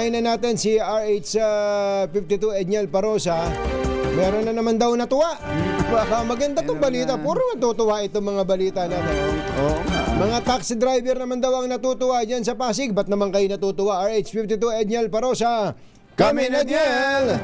unahin na natin si RH52 Edniel Parosa. Meron na naman daw natuwa. Baka maganda tong balita. Puro natutuwa itong mga balita natin. Oo nga. Mga taxi driver naman daw ang natutuwa dyan sa Pasig. Ba't naman kayo natutuwa? RH52 Edniel Parosa. Kami na Edniel!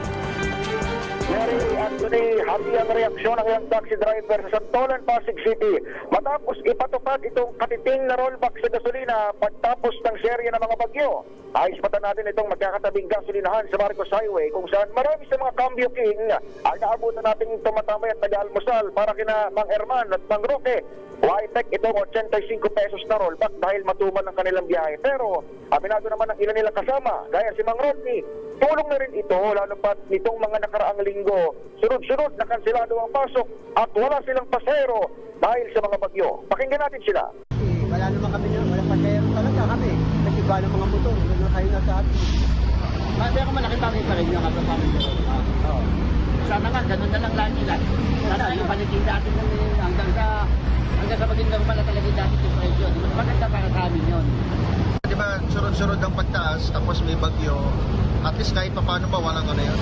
Mary Anthony, happy ang reaksyon ng iyang taxi driver sa Santolan, Pasig City matapos ipatupad itong katiting na rollback sa gasolina pagtapos ng serye ng mga bagyo. Ayos patan natin itong magkakatabing gasolinahan sa Marcos Highway kung saan marami sa mga cambio king ang naabutan nating tumatambay at nag-almusal para kina Mang Herman at Mang Roque. Waitek itong 85 pesos na rollback dahil matumal ang kanilang biyahe. Pero aminado naman ang ilan nila kasama, gaya si Mang Rodney, tulong na rin ito lalo pat nitong mga nakaraang linggo. Sunod-sunod na kansilado ang pasok at wala silang pasero dahil sa mga bagyo. Pakinggan natin sila. Eh, wala naman kami na, walang pasero talaga kami. Kasi iba ng mga motor, ano na kayo na sa atin. Ah, Pero malaki bagay pa rin yung kapapamit ko. Oo. Sana nga, ganun na lang lagi lang. Sana yung panitin dati ng hanggang sa hanggang sa maging normal na talaga yung dati yung presyo. Mas maganda para sa amin yun. Di ba, sunod-sunod ang pagtaas, tapos may bagyo. At least kahit pa paano ba, walang ano yun.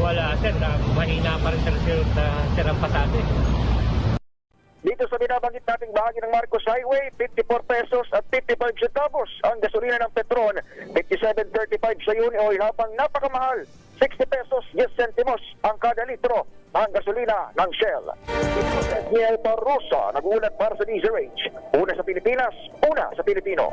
Wala sir, na mahina pa rin sir sir na sir ang pasado eh. Dito sa binabanggit nating bahagi ng Marcos Highway, 54 pesos at 55 centavos ang gasolina ng Petron, 57.35 sa Unioy habang napakamahal, 60 pesos 10 centimos ang kada litro ang gasolina ng Shell. Daniel Barrosa, nag-uulat para sa DZRH. Una sa Pilipinas, una sa Pilipino.